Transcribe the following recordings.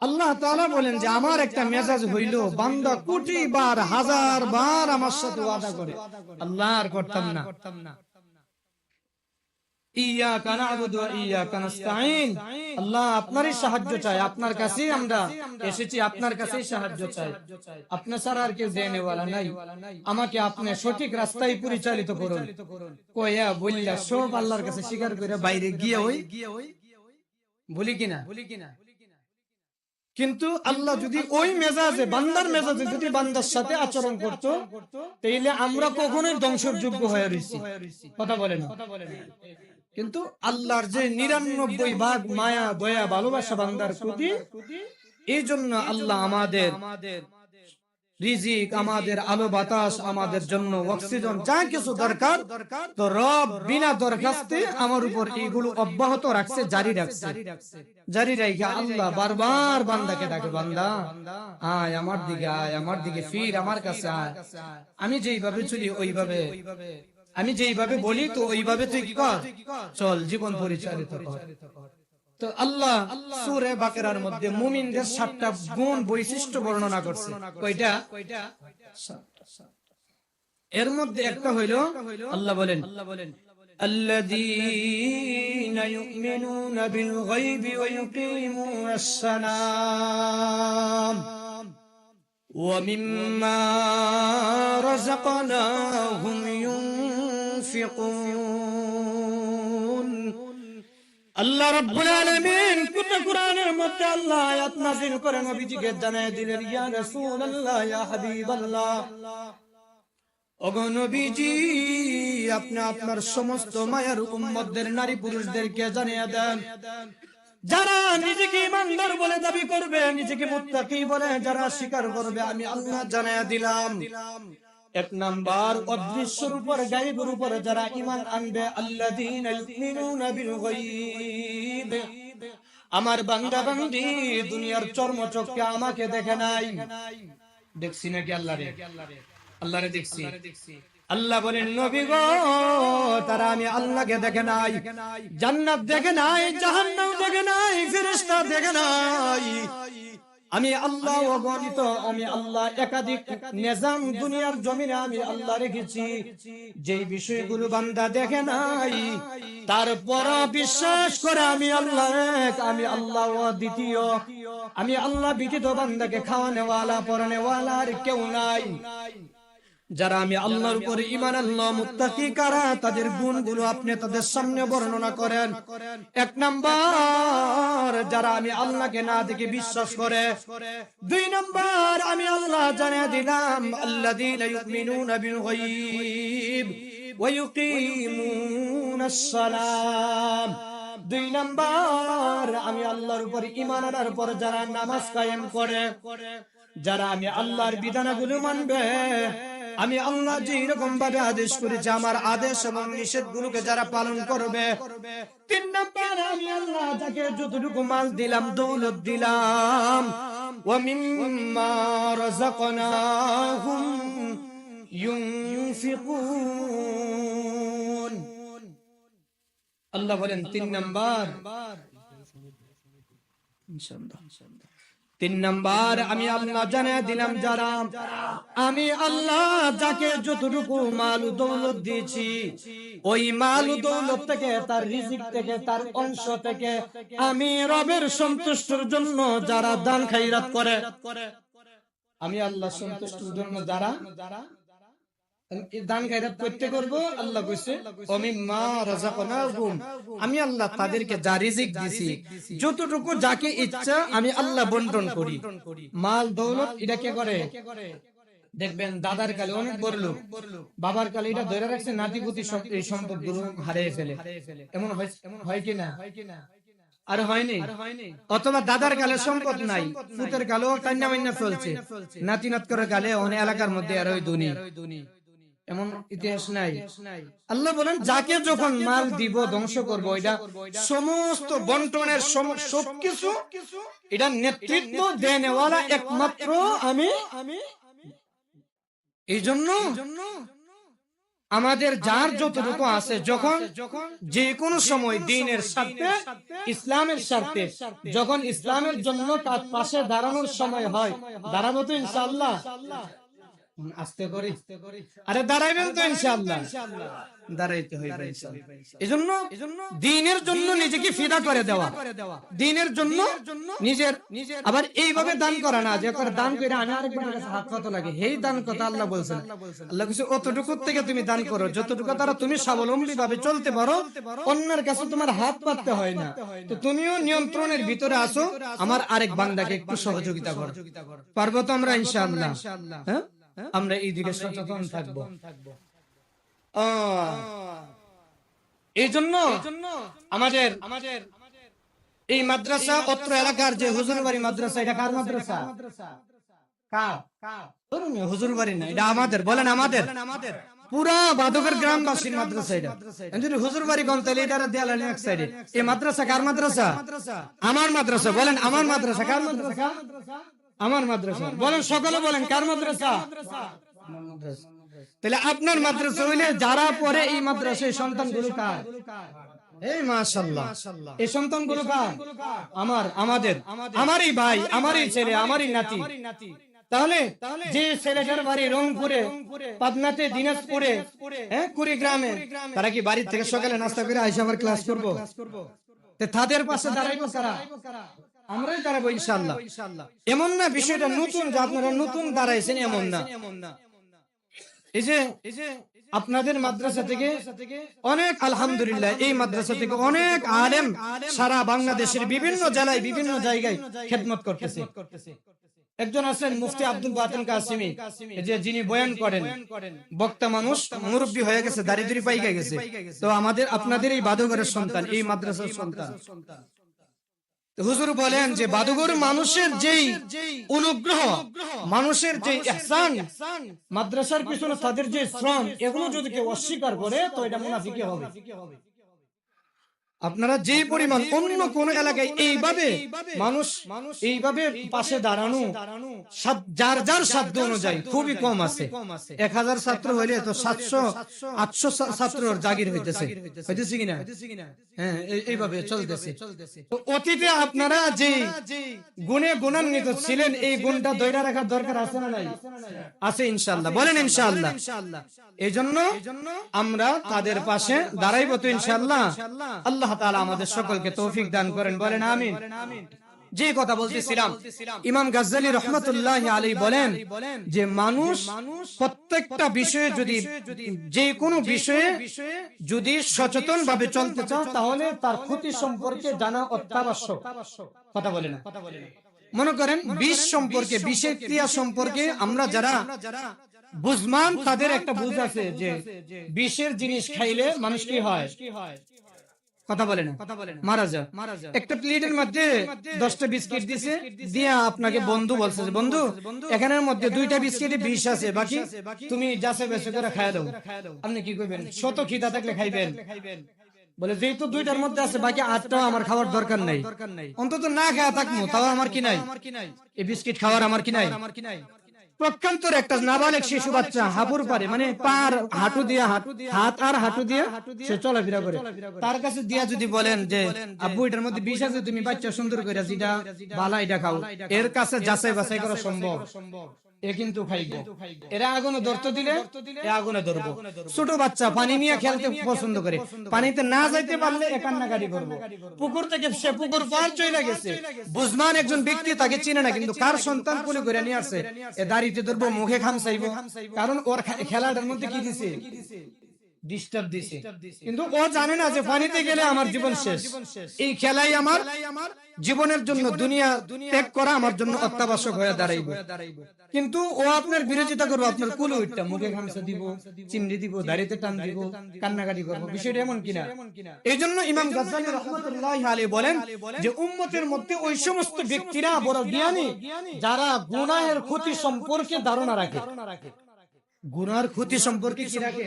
আল্লাহ তাআলা বলেন যে, আমার একটা মেজাজ হইল, বান্দা কোটি বার, হাজার বার আমার সাথে ওয়াদা করে। আল্লাহ আর করতাম না আপনার এসেছি, আপনার কাছেই সাহায্য চাই। আপনি ছাড়া আর আমাকে আপনি সঠিক রাস্তায় পরিচালিত করুন। সব আল্লাহর কাছে স্বীকার করে বাইরে গিয়ে বলি কিনা বলি কিনা? কিন্তু আল্লাহ যদি ওই মেজাজে বান্দার মেজাজে যদি বান্দার সাথে আচরণ করত তাইলে আমরা কখনোই ধ্বংসের যোগ্য হয়ে রয়েছি কথা বলেন কিন্তু আল্লাহর যে নিরানব্বই ভাগ মায়া দয়া ভালোবাসা বান্দার প্রতি এই জন্য আল্লাহ আমাদের রিজিক আমাদের আলো বাতাস আমাদের জন্য অক্সিজেন, যা কিছু দরকার, তো রব বিনা দরখাস্তে আমার উপর এগুলো অব্যাহত রাখছে, জারি রাখছে। জারি রাখে আল্লাহ বারবার বান্দাকে ডাকে, বান্দা, আয় আমার দিকে, আয় আমার দিকে, ফির আমার কাছে আয়। আমি যেইভাবে চলি ওইভাবে। আমি যেইভাবে বলি, তো ওইভাবে তুই কি কর? চল, জীবন পরিচালিত কর। তো আল্লাহ সুরে বাকেরার মধ্যে মুমিনদের সাতটা গুণ বৈশিষ্ট্য বর্ণনা করছে কয়টা এর মধ্যে একটা হইল আল্লাহ বলেন الذين يؤمنون بالغيب ويقيمون السلام ومما رزقناهم ينفقون আল্লাহ রাব্বুল আলামিন কোন কোরআনের মধ্যে আল্লাহ আয়াত নাযিল করে নবীজিকে জানায় দিলেন ইয়া রাসূলুল্লাহ ইয়া হাবিবাল্লাহ। ওগো নবীজি আপনি আপনার সমস্ত মায়ের উম্মতদের নারী পুরুষদেরকে জানিয়ে দেন যারা নিজেকে ইমানদার বলে দাবি করবে নিজেকে মুত্তাকি বলে যারা স্বীকার করবে আমি আল্লাহ জানাইয়া দিলাম। এক নাম্বার অদৃশ্যের উপর গাইবের উপর যারা ইমান আনবে গায়ব আমার বান্দা বান্দি, দুনিয়ার চর্মচক্ষে আমাকে দেখে নাই। দেখছি নাকি আল্লাহরে? আল্লাহরে দেখছি। আল্লাহ বলেন, নবী গো, তারা আমি আল্লাহকে দেখে নাই। জান্নাত দেখে নাই, জাহান্নাম দেখে নাই, ফেরেশতা দেখে নাই। আমি আল্লাহ অগণিত আমি আল্লাহ একাধিক নেজাম দুনিয়ার জমিনে আমি আল্লাহ রেখেছি। যেই বিষয়গুলো বান্দা দেখে নাই তারপর বিশ্বাস করে আমি আল্লাহ এক আমি আল্লাহ দ্বিতীয়। আমি আল্লাহ বিদিত বান্দাকে খাওয়ানেওয়ালা পরানেওয়ালা আর কেউ নাই। যারা আমি আল্লাহর উপরে ইমান আল্লাহ মুত্তাকি কারা? তাদের গুণগুলো আপনি তাদের সামনে বর্ণনা করেন। এক নাম্বার যারা আমি আল্লাহকে না দেখে বিশ্বাস করে। দুই নাম্বার আমি আল্লাহ জানিয়ে দিলাম আল্লাযীনা ইউমিনুনা বিল গায়ব ওয়া ইউকিমুনাস সালাম। দুই নাম্বার আমি আল্লাহর উপর ইমান আনার পর যারা নামাজ কায়েম করে যারা আমি আল্লাহর বিধানাগুলো মানবে আমি আল্লাহ যে এরকম ভাবে আদেশ করেছি আমার আদেশ এবং নিষেধ গুলোকে যারা পালন করবে তিন নম্বর আমি আল্লাহ যাকে যতটুকু মাল দিলাম দৌলত দিলাম ومما رزقناهم ينفقون আল্লাহ বলেন তিন নাম্বার তিন নাম্বার, আমি আল্লাহ জানিয়ে দিলাম যারা। আমি আল্লাহ যাকে যতটুকু মাল দৌলত দিয়েছি, ওই মাল দৌলত থেকে, তার রিজিক থেকে, তার অংশ থেকে আমি রবের সন্তুষ্টর জন্য যারা দান খাইরাত করে, আমি আল্লাহ সন্তুষ্টর জন্য যারা দেখবেন দাদার কালে অনেক বড় লোক, বাবার কালে এটা ধরে রাখছে, নাতিপুতি সম্পদগুলো হারিয়ে ফেলে। এমন হয় হয় কি না? আর হয়নি? অথবা দাদার কালে সম্পদ নাই, পুতের মান্না চলছে। নাতি নাত করে কালে অনেক এলাকার মধ্যে আর ওই দুনি এমন ইতিহাস নাই। আল্লাহ বলেন যাকে যখন মাল দিব ধ্বংস করব এটা সমস্ত বন্টনের সবকিছু এটা নেতৃত্ব দেনেওয়ালা একমাত্র আমি। এই জন্য আমাদের যার যতটুকু আছে যখন যে কোনো সময় দিনের স্বার্থে ইসলামের স্বার্থে যখন ইসলামের জন্য তার পাশে দাঁড়ানোর সময় হয় দাঁড়াবো তো ইনশাআল্লাহ। আস্তে করি। আরে দাঁড়াইবেন তো ইনশাআল্লাহ। দাঁড়াইতে হইবে এজন্য দিনের জন্য নিজেকে ফিদা করে দেওয়া। জন্য নিজের আবার এইভাবে দান করা না যে করে দান করে আমি আরেকবার কাছে হাত কত লাগে? এই দান কথা আল্লাহ বলছেন। আল্লাহ কিছু অতটুকু থেকে তুমি দান করো। যতটুকু দ্বারা তুমি স্বাবলম্বী ভাবে চলতে পারো অন্যের কাছে তোমার হাত পাততে হয় না। তো তুমিও নিয়ন্ত্রণের ভিতরে আসো। আমার আরেক বান্দাকে একটু সহযোগিতা করো। পারব তো আমরা ইনশাআল্লাহ হ্যাঁ আমরা এই দিকে সচেতন থাকব। এই জন্য আমাদের আমাদের এই মাদ্রাসা অত্র এলাকার যে হুজুরবাড়ি মাদ্রাসা এটা কার মাদ্রাসা? কার? ধর্মীয় হুজুরবাড়ি না এটা আমাদের বলেন আমাদের। পুরা বাদকের গ্রামবাসীর মাদ্রাসা এটা। যদি হুজুরবাড়ি গম তাহলে এটা দেয়াল এক সাইডে। এই মাদ্রাসা কার মাদ্রাসা? আমার মাদ্রাসা বলেন আমার মাদ্রাসা কার মাদ্রাসা। আমার মাদ্রাসা। বলেন সকলে বলেন কার মাদ্রাসা? তাহলে আপনার মাদ্রাসা হইলে যারা পড়ে এই মাদ্রাসায় সন্তানগুলো কার? এই মাশাল্লাহ এই সন্তানগুলো কার? আমার আমাদের। আমারই ভাই আমারই ছেলে আমারই নাতি। তাহলে যে ছেলেটার বাড়ি রংপুরে পাবনাতে দিনাজপুরে হ্যাঁ কুড়িগ্রামে। তারা কি বাড়ি থেকে সকালে নাস্তা করে আইসা আবার ক্লাস করব? তাদের পাশে দাঁড়াইবো কারা? আমরাই দাঁড়াবো ইনশাল্লাহ এমন না বিষয়টা নতুন যে আপনারা নতুন দাঁড়াইছেন এমন না। এই যে আপনাদের মাদ্রাসা থেকে অনেক আলহামদুলিল্লাহ এই মাদ্রাসা থেকে অনেক আলেম সারা বাংলাদেশের বিভিন্ন জেলায় বিভিন্ন জায়গায় খেদমত করতেছে। একজন আছেন মুফতি আব্দুল বাতিন কাসিমি। যে যিনি বয়ান করেন বক্তা মানুষ মুরব্বী হয়ে গেছে দাঁড়িয়ে পাইকা গেছে তো আমাদের আপনাদের এই বাদগরের সন্তান এই মাদ্রাসার সন্তান। হুজুর বলেন যে বাদুগর মানুষের যেই অনুগ্রহ, মানুষের যে ইহসান মাদ্রাসার পিছনে তাদের যে শ্রম, এগুলো যদি কেউ অস্বীকার করে, তো এটা মুনাফিকে হবে। আপনারা যে পরিমাণ অন্য কোন এলাকায় এইভাবে মানুষ এইভাবে পাশে দাঁড়ানো যার যার সাধ্য অনুযায়ী খুবই কম আছে। এক হাজার ছাত্র হইলে তো সাতশো আটশো ছাত্র জাগির হইতেছে। হইতেছে। কিনা হ্যাঁ এইভাবে চলতেছে। অতীতে আপনারা যে গুণে গুণান্বিত ছিলেন এই গুণটা ধৈর্য রাখার দরকার আছে না নাই? আছে। ইনশাল্লাহ বলেন ইনশাল্লাহ এই জন্য আমরা তাদের পাশে দাঁড়াইব তো ইনশাল্লাহ আল্লাহ তাআলা আমাদের সকলকে তৌফিক দান করেন, বলেন আমিন। যে কথা বলতেছিলাম, ইমাম গাজ্জালি রহমতুল্লাহ আলী বলেন যে মানুষ প্রত্যেকটা বিষয়ে যদি, যে কোনো বিষয়ে যদি সচেতন ভাবে চলতে চাও তাহলে তার ক্ষতি সম্পর্কে জানা অত্যাবশ্যক। কথা বলে না। মনে করেন, বিষ সম্পর্কে, বিষের ক্রিয়া সম্পর্কে আমরা যারা বুঝমান, তাদের একটা বুঝ আছে যে, বিষের জিনিস খাইলে মানুষ কি হয়? কথা বলে না। কথা বলে না মারা যা মারা যা একটা প্লেটের মধ্যে দশটা বিস্কিট দিছে, দিয়ে আপনাকে বন্ধু বলছে বন্ধু, এখানের মধ্যে দুইটা বিস্কিটে বিষ আছে, বাকি তুমি যাচ্ছে বেঁচে করে খাই দাও। আপনি কি করবেন শত খিদা থাকলে খাইবেন। বলে, যেহেতু দুইটার মধ্যে আছে, বাকি আটটাও আমার খাওয়ার দরকার নাই। অন্তত না খাওয়া থাকব তাও আমার কি নাই? এই বিস্কিট খাওয়ার আমার কি নাই আমার কি নাই? প্রক্ষান্তর একটা নাবালেক শিশু বাচ্চা হাবুর পারে মানে পার হাঁটু দিয়া হাঁটু হাত আর হাঁটু দিয়া সে চলাফেরা করে। তার কাছে দিয়া যদি বলেন যে আব্বু এটার মধ্যে বিষ আছে তুমি বাচ্চা সুন্দর করে যেটা বালা এটা খাও এর কাছে যাচাই বাছাই করা সম্ভব। এ কিন্তু খাইব এরা আগুনে ধরতে দিলে এ আগুনে ধরবো। ছোট বাচ্চা পানি নিয়ে খেলতে পছন্দ করে। পানিতে না যাইতে পারলে এ কান্নাকাটি করব। পুকুর থেকে সে পুকুর পার চলে গেছে। বুঝমান একজন ব্যক্তি তাকে চিনে না কিন্তু কার সন্তান কোলে করে নিয়ে আসছে এ দাড়িতে ধরবো মুখে খাম চাইব কারণ ওর খেলাটার মধ্যে কি দিছে? ডিস্টার্ব দিছে। কিন্তু ও জানে না যে পানিতে গেলে আমার জীবন শেষ। এই খেলাই আমার জীবনের জন্য দুনিয়া ত্যাগ করা আমার জন্য অত্যাবশ্যক হয়ে দাঁড়াইব। কিন্তু ও আপনার বিরোধিতা করব আপনার কুলো উঠটা মুখে ঘামসা দিব চিমড়ি দিব দাড়িতে টান দিব কান্নাকাটি করব। বিষয়টা এমন কিনা? এই জন্য ইমাম গাজ্জালি রহমতুল্লাহ আলী বলেন যে উম্মতের মধ্যে ওই সমস্ত ব্যক্তিরা বড় জ্ঞানী যারা গুনাহের ক্ষতি সম্পর্কে ধারণা রাখে। গুনার ক্ষতি সম্পর্কে কি রাখে।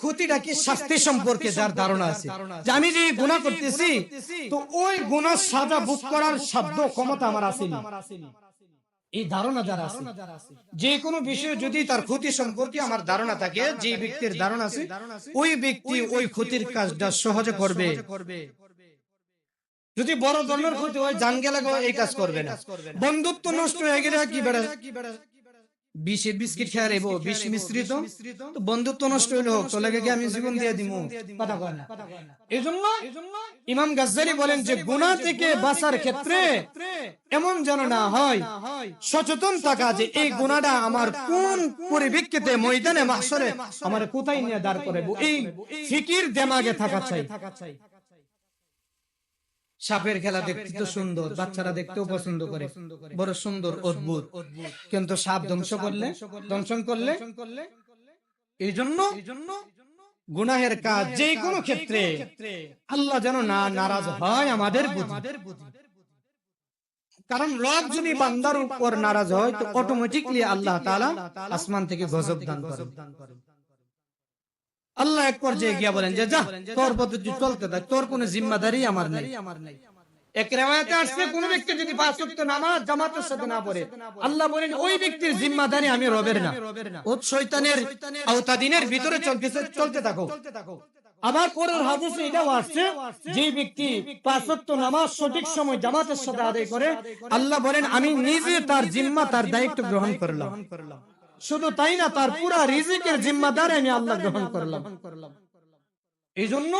ক্ষতিটা কি শাস্তি সম্পর্কে যার ধারণা আছে? যে আমি যে গুণা করতেছি তো ওই গুণার সাজা ভোগ করার সাধ্য ক্ষমতা আমার আসেনি। এই ধারণা যারা আছে? যে কোনো বিষয়ে যদি তার ক্ষতি সম্পর্কে আমার ধারণা থাকে যে ব্যক্তির ধারণা আছে ওই ব্যক্তি ওই ক্ষতির কাজটা সহজে করবে। যদি বড় ধরনের ক্ষতি হয় জান গেলে এই কাজ করবে না। বন্ধুত্ব নষ্ট হয়ে গেলে কি বেড়া বিস্কিট খেয়ে রেবো মিশ্রিত? তো বন্ধুত্ব নষ্ট হইলে হোক তো আমি জীবন দিয়ে দিব কথা কয় না এই জন্য ইমাম গাজ্জালি বলেন যে গুণা থেকে বাঁচার ক্ষেত্রে এমন যেন না হয় সচেতন থাকা যে এই গুণাটা আমার কোন পরিপ্রেক্ষিতে ময়দানে মাসরে আমার কোথায় নিয়ে দাঁড় করে এই ফিকির দেমাগে থাকা চাই। সাপের খেলা দেখতে তো সুন্দর বাচ্চারা দেখতেও পছন্দ করে। বড় সুন্দর অদ্ভুত। কিন্তু সাপ ধ্বংস করলে দংশন করলে এই জন্য গুনাহের কাজ যে কোনো ক্ষেত্রে আল্লাহ যেন না নারাজ হয় আমাদের কারণ রব যদি বান্দার উপর নারাজ হয় তো অটোমেটিকলি আল্লাহ তাআলা আসমান থেকে গজব দান করে আল্লাহ এক পর্যায়ে গিয়া বলেন যে যা তোর পদ্ধতি চলতে থাক তোর কোনো জিম্মাদারি আমার নেই। এক রেওয়ায়তে আসছে কোন ব্যক্তি যদি পাঁচ ওয়াক্ত নামাজ জামাতের সাথে না পড়ে আল্লাহ বলেন ওই ব্যক্তির জিম্মাদারি আমি রবের না। ও শয়তানের আওতাদিনের ভিতরে চলতেছে চলতে থাকো। আবার পরের হাদিসে এটাও আসছে যে ব্যক্তি পাঁচ ওয়াক্ত নামাজ সঠিক সময় জামাতের সাথে আদায় করে আল্লাহ বলেন আমি নিজে তার জিম্মা তার দায়িত্ব গ্রহণ করলাম। শুধু তাই না, তার পুরা রিজিকের জিম্মাদার আমি আল্লাহ গ্রহণ করলাম। এই জন্য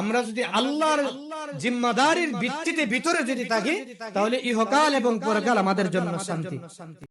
আমরা যদি আল্লাহর জিম্মাদারির ভিত্তিতে ভিতরে যদি থাকি, তাহলে ইহকাল এবং পরকাল আমাদের জন্য শান্তি।